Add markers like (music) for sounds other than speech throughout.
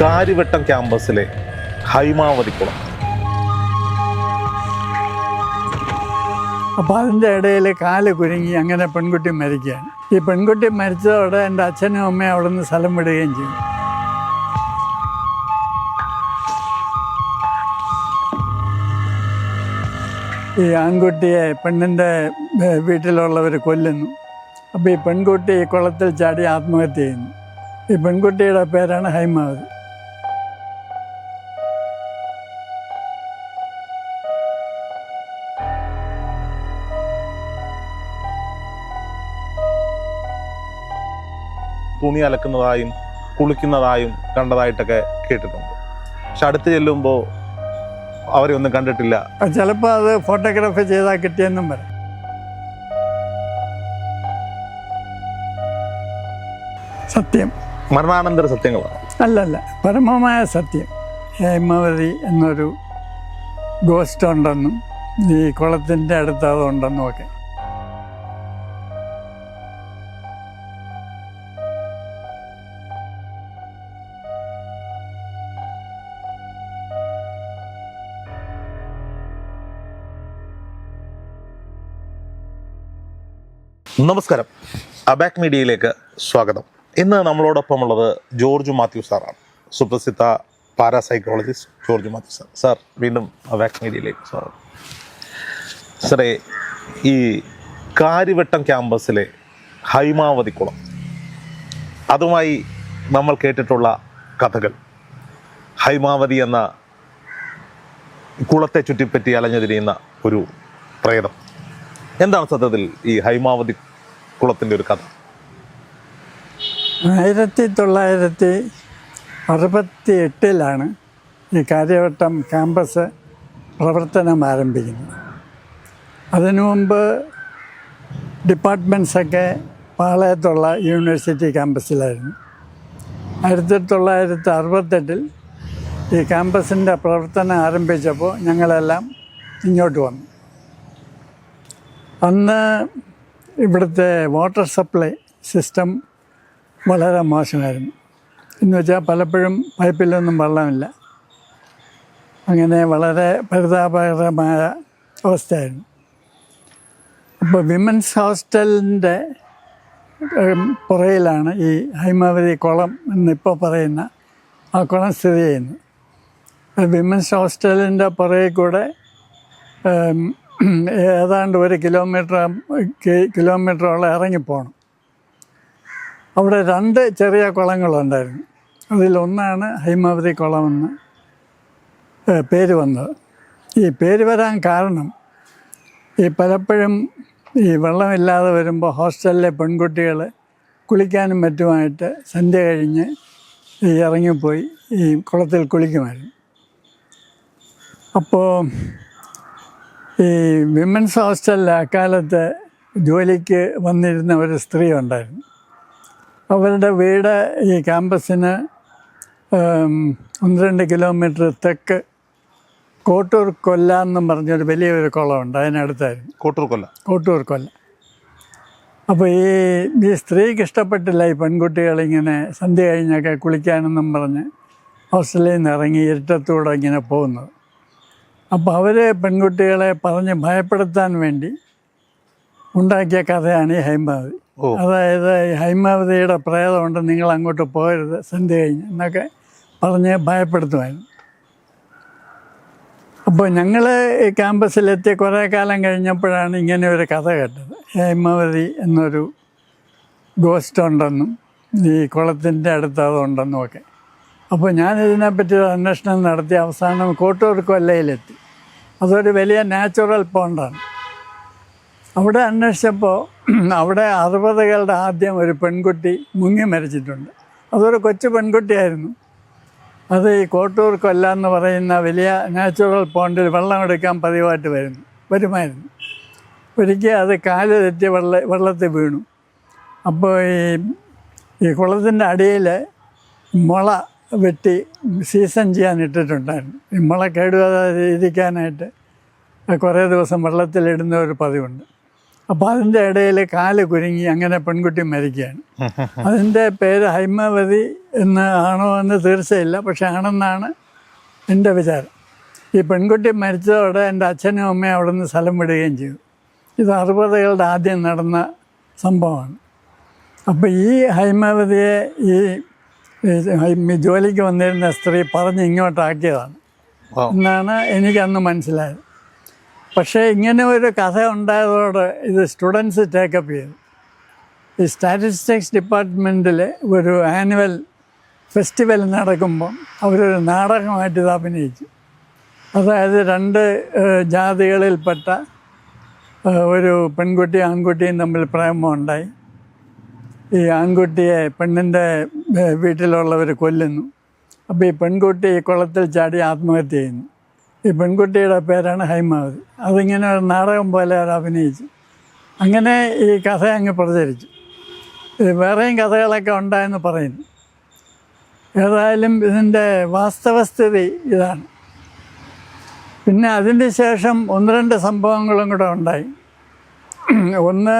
കാര്യവട്ടം ക്യാമ്പസിലെ ഹൈമാവതി കുളം. അപ്പോൾ അതിന്റെ ഇടയിൽ കാൽ കുരുങ്ങി അങ്ങനെ പെൺകുട്ടി മരിക്കുകയാണ്. ഈ പെൺകുട്ടി മരിച്ചതോടെ എന്റെ അച്ഛനും അമ്മയും അവിടെ നിന്ന് സ്ഥലം വിടുകയും ചെയ്യും ഈ ആൺകുട്ടിയെ പെണ്ണിന്റെ വീട്ടിലുള്ളവർ കൊല്ലുന്നു. അപ്പോൾ ഈ പെൺകുട്ടി ഈ കുളത്തിൽ ചാടി ആത്മഹത്യ ചെയ്യുന്നു. ഈ പെൺകുട്ടിയുടെ പേരാണ് ഹൈമാവതി. തുണി അലക്കുന്നതായും കുളിക്കുന്നതായും കണ്ടതായിട്ടൊക്കെ കേട്ടിട്ടുണ്ട്. പക്ഷെ അടുത്ത് ചെല്ലുമ്പോൾ അവരെ ഒന്നും കണ്ടിട്ടില്ല. ചിലപ്പോൾ അത് ഫോട്ടോഗ്രാഫി ചെയ്താൽ കിട്ടിയെന്നും വരാം. സത്യം. മരണാനന്തര സത്യങ്ങളാണ്? അല്ലല്ല പരമമായ സത്യം. ഹേമവതി എന്നൊരു ഗോസ്റ്റ് ഉണ്ടെന്നും ഈ കുളത്തിന്റെ അടുത്ത് അതുണ്ടെന്നും ഒക്കെ. നമസ്കാരം. അബാക് മീഡിയയിലേക്ക് സ്വാഗതം. ഇന്ന് നമ്മളോടൊപ്പം ഉള്ളത് ജോർജ് മാത്യു സാറാണ്. സുപ്രസിദ്ധ parapsychologist George Mathew sir. Sir വീണ്ടും അബാക് മീഡിയയിലേക്ക് സ്വാഗതം. സാറേ ഈ കാര്യവട്ടം ക്യാമ്പസിലെ ഹൈമാവതി കുളം അതുമായി നമ്മൾ കേട്ടിട്ടുള്ള കഥകൾ ഹൈമാവതി എന്ന കുളത്തെ ചുറ്റിപ്പറ്റി അലഞ്ഞു തിരിയുന്ന ഒരു പ്രേതം എന്താണ് സത്യത്തിൽ ഈ ഹൈമാവതി കുളത്തിന്റെ ഒരു കഥ? ആയിരത്തി തൊള്ളായിരത്തി അറുപത്തി എട്ടിലാണ് ഈ കാര്യവട്ടം ക്യാമ്പസ് പ്രവർത്തനം ആരംഭിക്കുന്നത്. അതിനു മുമ്പ് ഡിപ്പാർട്ട്മെന്റ്സൊക്കെ പാളയത്തുള്ള യൂണിവേഴ്സിറ്റി ക്യാമ്പസിലായിരുന്നു ആയിരത്തി തൊള്ളായിരത്തി അറുപത്തെട്ടിൽ ഈ ക്യാമ്പസിന്റെ പ്രവർത്തനം ആരംഭിച്ചപ്പോൾ ഞങ്ങളെല്ലാം ഇങ്ങോട്ട് വന്നു. അന്ന് ഇവിടുത്തെ വാട്ടർ സപ്ലൈ സിസ്റ്റം വളരെ മോശമായിരുന്നു. എന്ന് വെച്ചാൽ പലപ്പോഴും പൈപ്പിലൊന്നും വെള്ളമില്ല. അങ്ങനെ വളരെ പരിതാപകരമായ അവസ്ഥയായിരുന്നു. അപ്പോൾ വിമൻസ് ഹോസ്റ്റലിന്റെ പുറയിലാണ് ഈ ഹൈമാവതി കുളം എന്നിപ്പോൾ പറയുന്ന ആ കുളം സ്ഥിതി ചെയ്യുന്നത്. വിമൻസ് ഹോസ്റ്റലിന്റെ പുറകിൽ കൂടെ ഏതാണ്ട് ഒരു കിലോമീറ്റർ കിലോമീറ്ററോളം ഇറങ്ങിപ്പോണം. അവിടെ രണ്ട് ചെറിയ കുളങ്ങളുണ്ടായിരുന്നു. അതിലൊന്നാണ് ഹൈമാവതി കുളമെന്ന് പേര് വന്നത്. ഈ പേര് വരാൻ കാരണം ഈ പലപ്പോഴും ഈ വെള്ളമില്ലാതെ വരുമ്പോൾ ഹോസ്റ്റലിലെ പെൺകുട്ടികൾ കുളിക്കാനും മറ്റുമായിട്ട് സന്ധ്യ കഴിഞ്ഞ് ഈ ഇറങ്ങിപ്പോയി ഈ കുളത്തിൽ കുളിക്കുമായിരുന്നു. അപ്പോൾ ഈ വിമൻസ് ഹോസ്റ്റലിൽ അക്കാലത്ത് ജോലിക്ക് വന്നിരുന്ന ഒരു സ്ത്രീ ഉണ്ടായിരുന്നു. അവരുടെ വീട് ഈ ക്യാമ്പസിന് ഒന്ന് രണ്ട് കിലോമീറ്റർ തെക്ക് കോട്ടൂർ കൊല്ല എന്നും പറഞ്ഞൊരു വലിയൊരു കുളമുണ്ട്. അതിനടുത്തായിരുന്നു. കോട്ടൂർ കൊല്ല. കോട്ടൂർ കൊല്ല. അപ്പോൾ ഈ ഈ സ്ത്രീക്ക് ഇഷ്ടപ്പെട്ടില്ല ഈ പെൺകുട്ടികളിങ്ങനെ സന്ധ്യ കഴിഞ്ഞൊക്കെ കുളിക്കാനെന്നും പറഞ്ഞ് ഹോസ്റ്റലിൽ നിന്ന് ഇറങ്ങി ഇരുട്ടത്തൂടെ ഇങ്ങനെ പോകുന്നത്. അപ്പോൾ അവരെ പെൺകുട്ടികളെ പറഞ്ഞ് ഭയപ്പെടുത്താൻ വേണ്ടി ഉണ്ടാക്കിയ കഥയാണ് ഈ ഹൈമാവതി. അതായത് ഹൈമാവതിയുടെ പ്രേതമുണ്ട് നിങ്ങൾ അങ്ങോട്ട് പോകരുത് സന്ധ്യ കഴിഞ്ഞ് എന്നൊക്കെ പറഞ്ഞ് ഭയപ്പെടുത്തുമായിരുന്നു. അപ്പോൾ ഞങ്ങൾ ഈ ക്യാമ്പസിലെത്തിയ കുറേ കാലം കഴിഞ്ഞപ്പോഴാണ് ഇങ്ങനെ ഒരു കഥ കേട്ടത്. ഹൈമാവതി എന്നൊരു ഗോസ്റ്റ് ഉണ്ടെന്നും ഈ കുളത്തിന്റെ അടുത്ത് അതുണ്ടെന്നും ഒക്കെ. അപ്പോൾ ഞാൻ ഒരു അന്വേഷണം നടത്തി അവസാനം കോട്ടൂർ കൊല്ലയിലെത്തി. അതൊരു വലിയ നാച്ചുറൽ പോണ്ടാണ്. അവിടെ അന്വേഷിച്ചപ്പോൾ (clears throat) അവിടെ അറുപതുകളുടെ ആദ്യം ഒരു പെൺകുട്ടി മുങ്ങി മരിച്ചിട്ടുണ്ട്. അതൊരു കൊച്ചു പെൺകുട്ടിയായിരുന്നു. അത് ഈ കോട്ടൂർ കൊല്ല എന്ന് പറയുന്ന വലിയ നാച്ചുറൽ പോണ്ടിൽ വെള്ളം എടുക്കാൻ പതിവായിട്ട് വരുന്നു വരുമായിരുന്നു. ഒരിക്കൽ അത് കാൽ തെറ്റി വെള്ള വെള്ളത്തിൽ വീണു. അപ്പോൾ ഈ ഈ കുളത്തിന്റെ അടിയിൽ മുള വെട്ടി സീസൺ ചെയ്യാൻ ഇട്ടിട്ടുണ്ടായിരുന്നു. ഈ കേടുവാതെ കേടുവരാതെ ഇരിക്കാനായിട്ട് കുറേ ദിവസം വെള്ളത്തിലിടുന്ന ഒരു പതിവുണ്ട്. അപ്പോൾ അതിന്റെ ഇടയിൽ കാൽ കുരുങ്ങി അങ്ങനെ പെൺകുട്ടി മരിക്കുകയാണ്. (laughs) അതിന്റെ പേര് ഹൈമവതി എന്ന് ആണോ എന്ന് തീർച്ചയില്ല. പക്ഷെ ആണെന്നാണ് എന്റെ വിചാരം. ഈ പെൺകുട്ടി മരിച്ചതോടെ എന്റെ അച്ഛനും അമ്മയും അവിടെ നിന്ന് സ്ഥലം വിടുകയും ചെയ്തു. ഇത് അറുപതുകളുടെ ആദ്യം നടന്ന സംഭവമാണ്. അപ്പോൾ ഈ ഹൈമവതിയെ ഈ ജോലിക്ക് വന്നിരുന്ന സ്ത്രീ പറഞ്ഞ് ഇങ്ങോട്ടാക്കിയതാണ്. എന്നാണ് എനിക്കന്ന് മനസ്സിലായത്. പക്ഷേ ഇങ്ങനെ ഒരു കഥ ഉണ്ടായതോടെ ഇത് സ്റ്റുഡൻസ് ടേക്കപ്പ് ചെയ്തു. ഈ സ്റ്റാറ്റിസ്റ്റിക്സ് ഡിപ്പാർട്ട്മെന്റിൽ ഒരു ആനുവൽ ഫെസ്റ്റിവൽ നടക്കുമ്പം അവരൊരു നാടകമായിട്ട് ഇത് അഭിനയിച്ചു. അതായത് രണ്ട് ജാതികളിൽപ്പെട്ട ഒരു പെൺകുട്ടിയും ആൺകുട്ടിയും തമ്മിൽ പ്രേമം ഉണ്ടായി ഈ ആൺകുട്ടിയെ പെണ്ണിന്റെ വീട്ടിലുള്ളവർ കൊല്ലുന്നു. അപ്പോൾ ഈ പെൺകുട്ടി ഈ കുളത്തിൽ ചാടി ആത്മഹത്യ ചെയ്യുന്നു. ഈ പെൺകുട്ടിയുടെ പേരാണ് ഹൈമാവതി. അതിങ്ങനെ ഒരു നാടകം പോലെ അവർ അഭിനയിച്ചു. അങ്ങനെ ഈ കഥ അങ്ങ് പ്രചരിച്ചു. വേറെയും കഥകളൊക്കെ ഉണ്ടായെന്ന് പറയുന്നു. ഏതായാലും ഇതിന്റെ വാസ്തവസ്ഥിതി ഇതാണ്. പിന്നെ അതിന് ശേഷം ഒന്ന് രണ്ട് സംഭവങ്ങളും കൂടെ ഉണ്ടായി. ഒന്ന്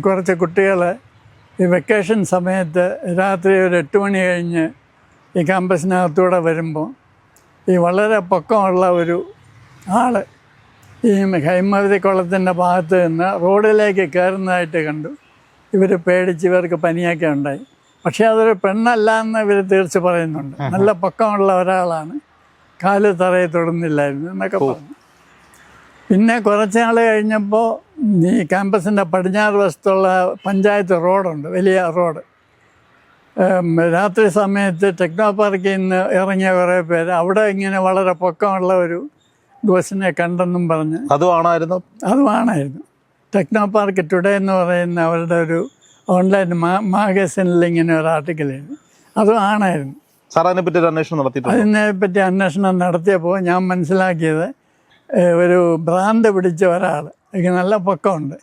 കുറച്ച് കുട്ടികൾ ഈ വെക്കേഷൻ സമയത്ത് രാത്രി ഒരു എട്ട് മണി കഴിഞ്ഞ് ഈ ക്യാമ്പസിനകത്തൂടെ വരുമ്പോൾ ഈ വളരെ പൊക്കമുള്ള ഒരു ആൾ ഈ ഹൈമവതി കുളത്തിന്റെ ഭാഗത്ത് നിന്ന് റോഡിലേക്ക് കയറുന്നതായിട്ട് കണ്ടു. ഇവർ പേടിച്ച് ഇവർക്ക് പനിയൊക്കെ ഉണ്ടായി. പക്ഷേ അതൊരു പെണ്ണല്ല എന്ന് ഇവർ തീർച്ച പറയുന്നുണ്ട്. നല്ല പൊക്കമുള്ള ഒരാളാണ്. കാൽ തറയെ തൊടുന്നില്ലായിരുന്നു എന്നൊക്കെ പറഞ്ഞു. പിന്നെ കുറച്ച് നാൾ കഴിഞ്ഞപ്പോൾ ഈ ക്യാമ്പസിന്റെ പടിഞ്ഞാറ് വശത്തുള്ള പഞ്ചായത്ത് റോഡുണ്ട് വലിയ റോഡ്. രാത്രി സമയത്ത് ടെക്നോ പാർക്കിൽ നിന്ന് ഇറങ്ങിയ കുറേ പേര് അവിടെ ഇങ്ങനെ വളരെ പൊക്കമുള്ള ഒരു ഗോസിനെ കണ്ടെന്നും പറഞ്ഞ്. അതുമാണായിരുന്നു അതുമാണായിരുന്നു ടെക്നോ പാർക്ക് ടുഡേ എന്ന് പറയുന്ന അവരുടെ ഒരു ഓൺലൈൻ മാ മാഗസിനിൽ ഇങ്ങനെ ഒരു ആർട്ടിക്കിൾ ആയിരുന്നു അതും ആണായിരുന്നു സാർ അതിനെപ്പറ്റി ഒരു അന്വേഷണം നടത്തി അതിനെപ്പറ്റി അന്വേഷണം നടത്തിയപ്പോൾ ഞാൻ മനസ്സിലാക്കിയത് ഒരു ഭ്രാന്ത് പിടിച്ച ഒരാൾ എനിക്ക് നല്ല പൊക്കമുണ്ട്.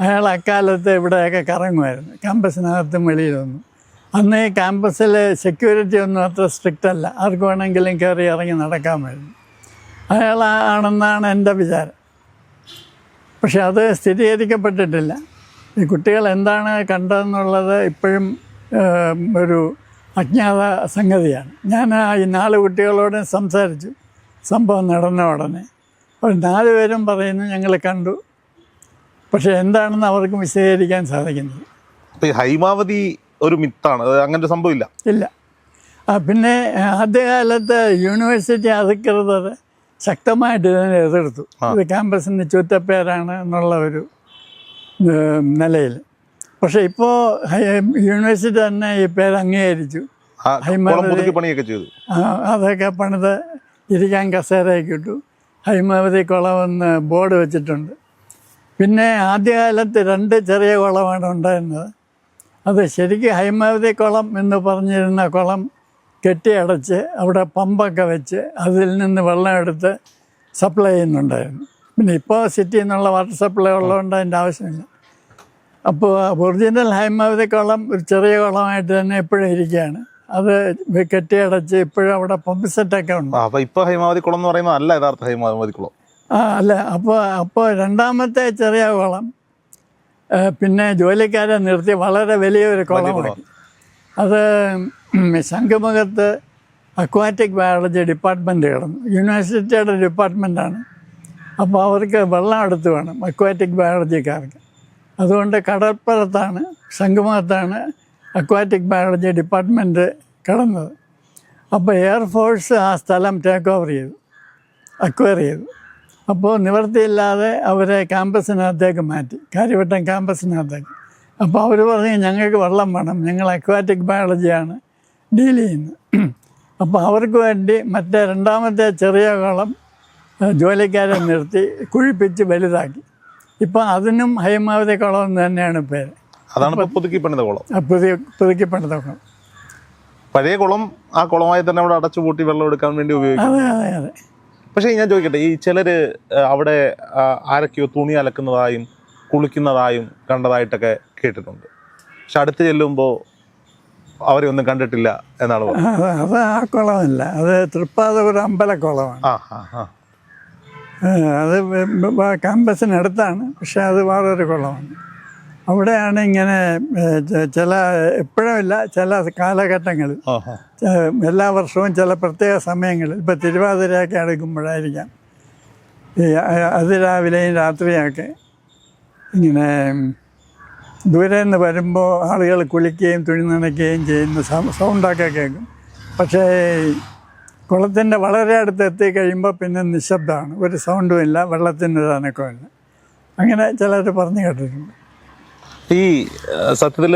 അയാൾ അക്കാലത്ത് ഇവിടെയൊക്കെ കറങ്ങുമായിരുന്നു. ക്യാമ്പസിനകത്തും വെളിയിലൊന്നും അന്ന് ഈ ക്യാമ്പസിൽ സെക്യൂരിറ്റി ഒന്നും അത്ര സ്ട്രിക്റ്റ് അല്ല. ആർക്ക് വേണമെങ്കിലും കയറി ഇറങ്ങി നടക്കാമായിരുന്നു അയാൾ ആണെന്നാണ് എന്റെ വിചാരം. പക്ഷെ അത് സ്ഥിരീകരിക്കപ്പെട്ടിട്ടില്ല. ഈ കുട്ടികൾ എന്താണ് കണ്ടതെന്നുള്ളത് ഇപ്പോഴും ഒരു അജ്ഞാത സംഗതിയാണ്. ഞാൻ ഈ നാല് കുട്ടികളോട് സംസാരിച്ചു. സംഭവം നടന്ന ഉടനെ. അപ്പോൾ നാല് പേരും പറയുന്നു ഞങ്ങൾ കണ്ടു. പക്ഷേ എന്താണെന്ന് അവർക്ക് വിശദീകരിക്കാൻ സാധിക്കുന്നത് അപ്പോൾ ഈ ഹൈമാവതി ഒരു മിത്താണ് അങ്ങനെ സംഭവമില്ല. സംഭവം ഇല്ല പിന്നെ ആദ്യകാലത്ത് യൂണിവേഴ്സിറ്റി അധികൃതർ ശക്തമായിട്ട് ഇതിനെ എതിർത്തു. ഇത് ക്യാമ്പസിന്റെ ചുറ്റപ്പേരാണ് എന്നുള്ള ഒരു നിലയിൽ. പക്ഷേ ഇപ്പോൾ യൂണിവേഴ്സിറ്റി തന്നെ ഈ പേര് അംഗീകരിച്ചു. ഹൈമാവതി- പണിയൊക്കെ ചെയ്തു. അതൊക്കെ പണിത് ഇരിക്കാൻ കസേരയൊക്കെ ഇട്ടു. ഹൈമാവതി കുളമെന്ന് ബോർഡ് വെച്ചിട്ടുണ്ട്. പിന്നെ ആദ്യകാലത്ത് രണ്ട് ചെറിയ കുളമാണ് ഉണ്ടായിരുന്നത്. അത് ശരിക്കും ഹൈമാവതി കുളം എന്ന് പറഞ്ഞിരുന്ന കുളം കെട്ടിയടച്ച് അവിടെ പമ്പൊക്കെ വെച്ച് അതിൽ നിന്ന് വെള്ളം എടുത്ത് സപ്ലൈ ചെയ്യുന്നുണ്ടായിരുന്നു. പിന്നെ ഇപ്പോൾ സിറ്റിയിൽ നിന്നുള്ള വാട്ടർ സപ്ലൈ ഉള്ളതുകൊണ്ട് അതിന്റെ ആവശ്യമില്ല. അപ്പോൾ ഒറിജിനൽ ഹൈമാവതി കുളം ഒരു ചെറിയ കുളമായിട്ട് തന്നെ എപ്പോഴും ഇരിക്കുകയാണ്. അത് കെട്ടിയടച്ച് ഇപ്പോഴും അവിടെ പമ്പ് സെറ്റൊക്കെ ഉണ്ട്. ആ, അപ്പൊ ഇപ്പൊ ഹൈമാവതി കുളം എന്ന് പറയുമ്പോൾ അല്ല യഥാർത്ഥ ഹൈമാവതി കുളം. ആ അല്ല അപ്പോൾ അപ്പോൾ രണ്ടാമത്തെ ചെറിയ കുളം പിന്നെ ജോലിക്കാരെ നിർത്തി വളരെ വലിയൊരു കുളമാണ് അത് ശംഖുമുഖത്ത് അക്വാറ്റിക് ബയോളജി ഡിപ്പാർട്ട്മെന്റ് കിടന്നു യൂണിവേഴ്സിറ്റിയുടെ ഡിപ്പാർട്ട്മെന്റാണ് അപ്പോൾ അവർക്ക് വെള്ളം എടുത്തു വേണം അക്വാറ്റിക് ബയോളജിക്കാർക്ക് അതുകൊണ്ട് കടൽപ്പുറത്താണ് ശംഖുമുഖത്താണ് അക്വാറ്റിക് ബയോളജി ഡിപ്പാർട്ട്മെന്റ് കിടന്നത്. അപ്പോൾ എയർഫോഴ്സ് ആ സ്ഥലം ടേക്ക് ഓവർ ചെയ്തു. അക്വയർ ചെയ്തു. അപ്പോൾ നിവൃത്തിയില്ലാതെ അവരെ ക്യാമ്പസിനകത്തേക്ക് മാറ്റി. കാര്യവട്ടം ക്യാമ്പസിനകത്തേക്ക്. അപ്പോൾ അവർ പറഞ്ഞു ഞങ്ങൾക്ക് വെള്ളം വേണം. ഞങ്ങൾ അക്വാറ്റിക് ബയോളജിയാണ് ഡീൽ ചെയ്യുന്നത്. (clears throat) അപ്പോൾ അവർക്ക് വേണ്ടി മറ്റേ രണ്ടാമത്തെ ചെറിയ കുളം ജോലിക്കാരെ നിർത്തി കുഴിപ്പിച്ച് വലുതാക്കി. ഇപ്പോൾ അതിനും ഹൈമാവതി കുളം എന്ന് തന്നെയാണ് പേര്. അതാണ് ഇപ്പൊ പുതുക്കി പണിത കുളം. പുതിയ പുതുക്കി പണിത കുളം. പഴയ കുളം ആ കുളമായി തന്നെ അവിടെ അടച്ചു പൂട്ടി വെള്ളം എടുക്കാൻ വേണ്ടി ഉപയോഗിക്കും. അതെ അതെ അതെ. പക്ഷേ ഞാൻ ചോദിക്കട്ടെ ഈ ചിലര് അവിടെ ആരൊക്കെയോ തുണി അലക്കുന്നതായും കുളിക്കുന്നതായും കണ്ടതായിട്ടൊക്കെ കേട്ടിട്ടുണ്ട്. പക്ഷെ അടുത്ത് ചെല്ലുമ്പോൾ അവരെ ഒന്നും കണ്ടിട്ടില്ല എന്നാണ് അത് ആ കുളമല്ല. അത് തൃപ്പാതപുരം അമ്പലക്കുളമാണ് അത് ക്യാമ്പസിനടുത്താണ്. പക്ഷെ അത് വേറൊരു കുളമാണ്. അവിടെയാണ് ഇങ്ങനെ ചില എപ്പോഴുമില്ല ചില കാലഘട്ടങ്ങളിൽ എല്ലാ വർഷവും ചില പ്രത്യേക സമയങ്ങളിൽ ഇപ്പോൾ തിരുവാതിരയൊക്കെ അടുക്കുമ്പോഴായിരിക്കാം ഈ അത് അതിരാവിലെയും രാത്രിയൊക്കെ ഇങ്ങനെ ദൂരെ നിന്ന് വരുമ്പോൾ ആളുകൾ കുളിക്കുകയും തുണി നനയ്ക്കുകയും ചെയ്യുന്ന സൗണ്ടൊക്കെ കേൾക്കും. പക്ഷേ കുളത്തിന്റെ വളരെ അടുത്ത് എത്തിക്കഴിയുമ്പോൾ പിന്നെ നിശബ്ദമാണ്. ഒരു സൗണ്ടും ഇല്ല വെള്ളത്തിന്റെ ഒരു അനക്കമില്ല അങ്ങനെ ചിലർ പറഞ്ഞു കേട്ടിട്ടുണ്ട്. ഈ സത്യത്തിൽ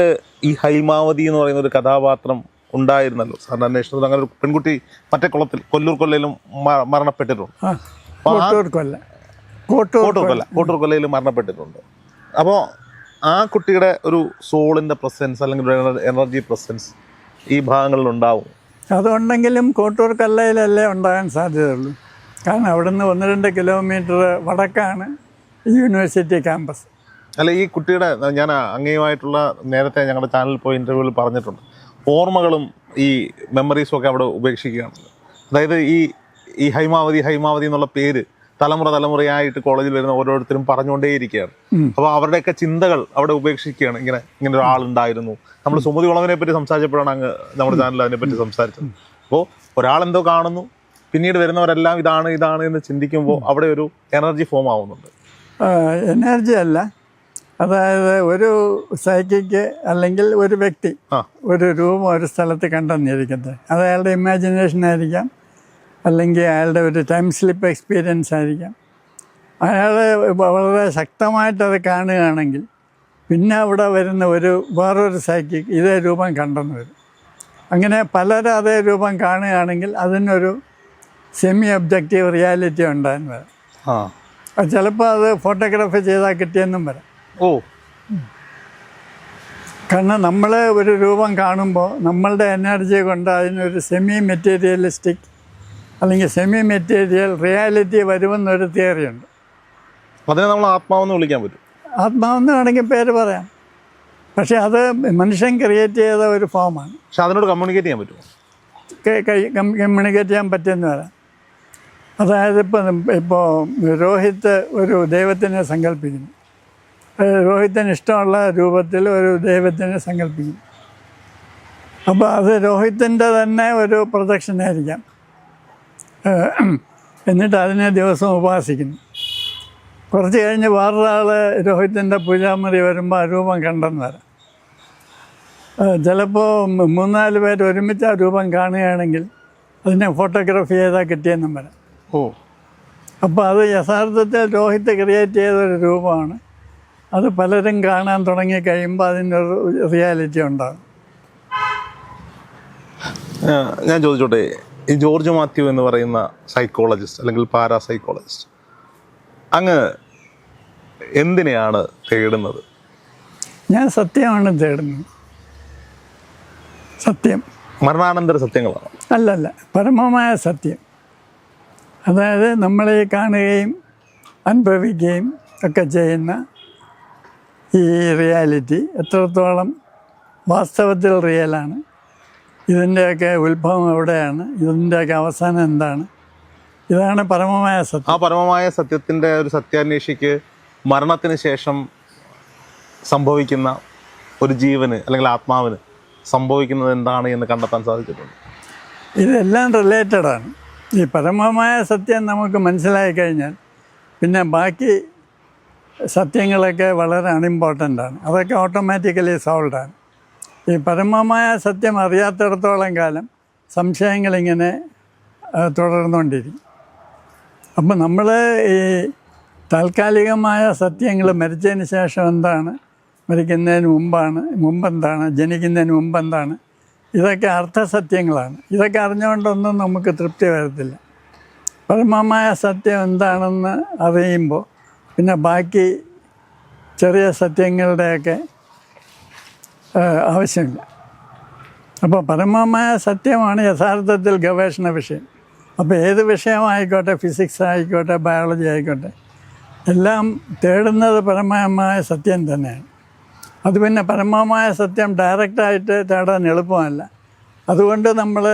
ഈ ഹൈമാവതി എന്ന് പറയുന്ന ഒരു കഥാപാത്രം ഉണ്ടായിരുന്നല്ലോ. സാറിന് അന്വേഷണത്തിൽ അങ്ങനെ ഒരു പെൺകുട്ടി മറ്റേ കുളത്തിൽ കൊല്ലൂർ കൊല്ലയിലും മരണപ്പെട്ടിട്ടുണ്ട്. കോട്ടൂർ കൊല്ല. കോട്ടൂർ കോട്ടൂർ കൊല്ല. കോട്ടൂർ കൊല്ലയിൽ മരണപ്പെട്ടിട്ടുണ്ട്. അപ്പോൾ ആ കുട്ടിയുടെ ഒരു സോളിന്റെ പ്രസൻസ് അല്ലെങ്കിൽ എനർജി പ്രസൻസ് ഈ ഭാഗങ്ങളിൽ ഉണ്ടാവും. അതുണ്ടെങ്കിലും കോട്ടൂർ കല്ലയിലല്ലേ ഉണ്ടാകാൻ സാധ്യതയുള്ളൂ. കാരണം അവിടുന്ന് ഒന്ന് രണ്ട് കിലോമീറ്റർ വടക്കാണ് യൂണിവേഴ്സിറ്റി ക്യാമ്പസ്. അല്ല ഈ കുട്ടിയുടെ ഞാൻ അങ്ങേയുമായിട്ടുള്ള നേരത്തെ ഞങ്ങളുടെ ചാനലിൽ പോയി ഇന്റർവ്യൂവിൽ പറഞ്ഞിട്ടുണ്ട്. ഓർമ്മകളും ഈ മെമ്മറീസും ഒക്കെ അവിടെ ഉപേക്ഷിക്കുകയാണ് അതായത് ഈ ഈ ഹൈമാവതി ഹൈമാവതി എന്നുള്ള പേര് തലമുറ തലമുറയായിട്ട് കോളേജിൽ വരുന്ന ഓരോരുത്തരും പറഞ്ഞുകൊണ്ടേയിരിക്കുകയാണ്. അപ്പോൾ അവരുടെയൊക്കെ ചിന്തകൾ അവിടെ ഉപേക്ഷിക്കുകയാണ്. ഇങ്ങനെ ഇങ്ങനെ ഒരാളുണ്ടായിരുന്നു. നമ്മൾ സുമതി കുളവിനെ പറ്റി സംസാരിച്ചപ്പോഴാണ് അങ്ങ് നമ്മുടെ ചാനലിൽ അതിനെപ്പറ്റി സംസാരിച്ചത്. അപ്പോൾ ഒരാൾ എന്തോ കാണുന്നു പിന്നീട് വരുന്നവരെല്ലാം ഇതാണ് ഇതാണ് എന്ന് ചിന്തിക്കുമ്പോൾ അവിടെ ഒരു എനർജി ഫോം ആവുന്നുണ്ട്. എനർജി അല്ല. അതായത് ഒരു സൈക്കിക്ക് അല്ലെങ്കിൽ ഒരു വ്യക്തി ഒരു രൂപം ഒരു സ്ഥലത്ത് കണ്ടെന്നിരിക്കുന്നത് അത് അയാളുടെ ഇമാജിനേഷൻ ആയിരിക്കാം. അല്ലെങ്കിൽ അയാളുടെ ഒരു ടൈം സ്ലിപ്പ് എക്സ്പീരിയൻസ് ആയിരിക്കാം. അയാൾ വളരെ ശക്തമായിട്ട് അത് കാണുകയാണെങ്കിൽ പിന്നെ അവിടെ വരുന്ന ഒരു വേറൊരു സൈക്കിക് ഇതേ രൂപം കണ്ടെന്ന് വരും. അങ്ങനെ പലരും അതേ രൂപം കാണുകയാണെങ്കിൽ അതിനൊരു സെമി ഒബ്ജക്റ്റീവ് റിയാലിറ്റി ഉണ്ടായിരുന്നു ചിലപ്പോൾ അത് ഫോട്ടോഗ്രാഫി ചെയ്താൽ കിട്ടിയെന്നും വരാം. ഓ. കാരണം നമ്മൾ ഒരു രൂപം കാണുമ്പോൾ നമ്മളുടെ എനർജി കൊണ്ട് അതിനൊരു സെമി മെറ്റീരിയലിസ്റ്റിക് അല്ലെങ്കിൽ സെമി മെറ്റീരിയൽ റിയാലിറ്റി വരുമെന്നൊരു തിയറിയുണ്ട് അതിനെ നമ്മൾ ആത്മാവെന്ന് വിളിക്കാൻ പറ്റും. ആത്മാവെന്ന് വേണമെങ്കിൽ പേര് പറയാം. പക്ഷേ അത് മനുഷ്യൻ ക്രിയേറ്റ് ചെയ്ത ഒരു ഫോമാണ് പക്ഷെ അതിനോട് കമ്മ്യൂണിക്കേറ്റ് ചെയ്യാൻ പറ്റുമോ? കമ്മ്യൂണിക്കേറ്റ് ചെയ്യാൻ പറ്റുമെന്ന് വരാം അതായത് ഇപ്പോൾ ഇപ്പോൾ രോഹിത് ഒരു ദൈവത്തിനെ സങ്കല്പിക്കുന്നു. രോഹിത്തിന് ഇഷ്ടമുള്ള രൂപത്തിൽ ഒരു ദൈവത്തിനെ സങ്കല്പിക്കും. അപ്പോൾ അത് രോഹിത്തിന്റെ തന്നെ ഒരു പ്രദക്ഷിണായിരിക്കാം എന്നിട്ട് അതിനെ ദിവസം ഉപാസിക്കുന്നു. കുറച്ച് കഴിഞ്ഞ് വേറൊരാൾ രോഹിത്തിന്റെ പൂജാമുറി വരുമ്പോൾ ആ രൂപം കണ്ടെന്ന് വരാം. ചിലപ്പോൾ മൂന്നാൽ പേര് ഒരുമിച്ച് ആ രൂപം കാണുകയാണെങ്കിൽ അതിനെ ഫോട്ടോഗ്രാഫി ചെയ്താൽ കിട്ടിയെന്നും വരാം. ഓ. അപ്പോൾ അത് യഥാർത്ഥത്തിൽ രോഹിത്ത് ക്രിയേറ്റ് ചെയ്തൊരു രൂപമാണ്. അത് പലരും കാണാൻ തുടങ്ങി കഴിയുമ്പോൾ അതിനൊരു റിയാലിറ്റി ഉണ്ടാകും. ഞാൻ ചോദിച്ചോട്ടെ ഈ ജോർജ് മാത്യു എന്ന് പറയുന്ന സൈക്കോളജിസ്റ്റ് അല്ലെങ്കിൽ പാരാസൈക്കോളജിസ്റ്റ് അങ്ങ് എന്തിനെയാണ് തേടുന്നത്? ഞാൻ സത്യമാണ് തേടുന്നത്. സത്യം. മരണാനന്തര സത്യങ്ങളാണ്? അല്ലല്ല പരമമായ സത്യം. അതായത് നമ്മളെ കാണുകയും അനുഭവിക്കുകയും ഒക്കെ ചെയ്യുന്ന ഈ റിയാലിറ്റി എത്രത്തോളം വാസ്തവത്തിൽ റിയലാണ് ഇതിന്റെയൊക്കെ ഉത്ഭവം എവിടെയാണ് ഇതിന്റെയൊക്കെ അവസാനം എന്താണ് ഇതാണ് പരമമായ സത്യം. ആ പരമമായ സത്യത്തിന്റെ ഒരു സത്യാന്വേഷിക്ക് മരണത്തിന് ശേഷം സംഭവിക്കുന്ന ഒരു ജീവന് അല്ലെങ്കിൽ ആത്മാവിന് സംഭവിക്കുന്നത് എന്താണ് എന്ന് കണ്ടെത്താൻ സാധിച്ചിട്ടുണ്ട്. ഇതെല്ലാം റിലേറ്റഡാണ് ഈ പരമമായ സത്യം നമുക്ക് മനസ്സിലായി കഴിഞ്ഞാൽ പിന്നെ ബാക്കി സത്യങ്ങളൊക്കെ വളരെ അൺഇമ്പോർട്ടന്റാണ് അതൊക്കെ ഓട്ടോമാറ്റിക്കലി സോൾവാണ് ഈ പരമമായ സത്യം അറിയാത്തിടത്തോളം കാലം സംശയങ്ങളിങ്ങനെ തുടർന്നുകൊണ്ടിരിക്കും. അപ്പം നമ്മൾ ഈ താൽക്കാലികമായ സത്യങ്ങൾ മരിച്ചതിന് ശേഷം എന്താണ്? മരിക്കുന്നതിന് മുമ്പാണ് മുമ്പെന്താണ്? ജനിക്കുന്നതിന് മുമ്പെന്താണ്? ഇതൊക്കെ അർത്ഥസത്യങ്ങളാണ്. ഇതൊക്കെ അറിഞ്ഞുകൊണ്ടൊന്നും നമുക്ക് തൃപ്തി വരത്തില്ല. പരമമായ സത്യം എന്താണെന്ന് അറിയുമ്പോൾ പിന്നെ ബാക്കി ചെറിയ സത്യങ്ങളുടെയൊക്കെ ആവശ്യമില്ല. അപ്പോൾ പരമമായ സത്യമാണ് യഥാർത്ഥത്തിൽ ഗവേഷണ വിഷയം. അപ്പോൾ ഏത് വിഷയമായിക്കോട്ടെ ഫിസിക്സ് ആയിക്കോട്ടെ ബയോളജി ആയിക്കോട്ടെ എല്ലാം തേടുന്നത് പരമമായ സത്യം തന്നെയാണ്. അത് പിന്നെ പരമമായ സത്യം ഡയറക്റ്റായിട്ട് തേടാൻ എളുപ്പമല്ല. അതുകൊണ്ട് നമ്മൾ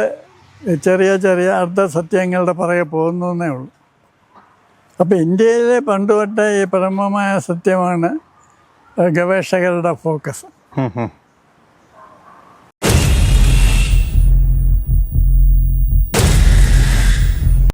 ചെറിയ ചെറിയ അർദ്ധ സത്യങ്ങളുടെ പുറകെ പോകുന്നതേ ഉള്ളൂ. അപ്പോൾ ഇന്ത്യയിലെ പണ്ട് തൊട്ടേ ഈ പരമമായ സത്യമാണ് ഗവേഷകരുടെ ഫോക്കസ്.